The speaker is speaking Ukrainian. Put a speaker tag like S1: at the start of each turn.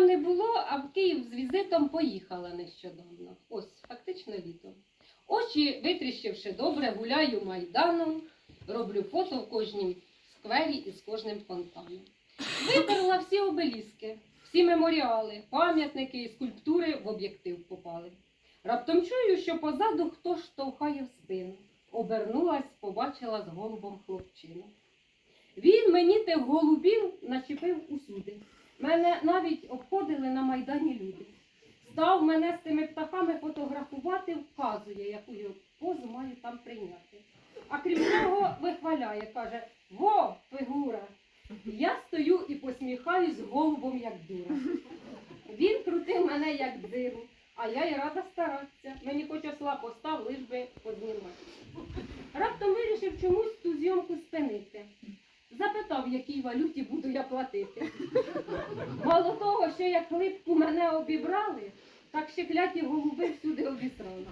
S1: не було, а в Київ з візитом поїхала нещодавно. Ось, фактично літом. Очі витріщивши добре, гуляю майданом, роблю фото в кожнім сквері і з кожним фонтаном. Виперла всі обеліски, всі меморіали, пам'ятники і скульптури в об'єктив попали. Раптом чую, що позаду хто штовхає в спину. Обернулась, побачила з голубом хлопчину. Він мені тих голубів начепив усюди. Мене навіть обходили на майдані люди. Став мене з тими птахами фотографувати, вказує, яку я позу маю там прийняти. А крім того, вихваляє, каже: Во, фігура! Я стою і посміхаюсь голубом, як дура. Він крутив мене як диру, а я й рада старатися. Мені хоч осла постав, лиш би познімати. Раптом вирішив чомусь ту зйомку спинити. Запитав, в якій валюті буду я платити. Мало того, що як липку мене обібрали, так ще кляті голуби всюди обісрали.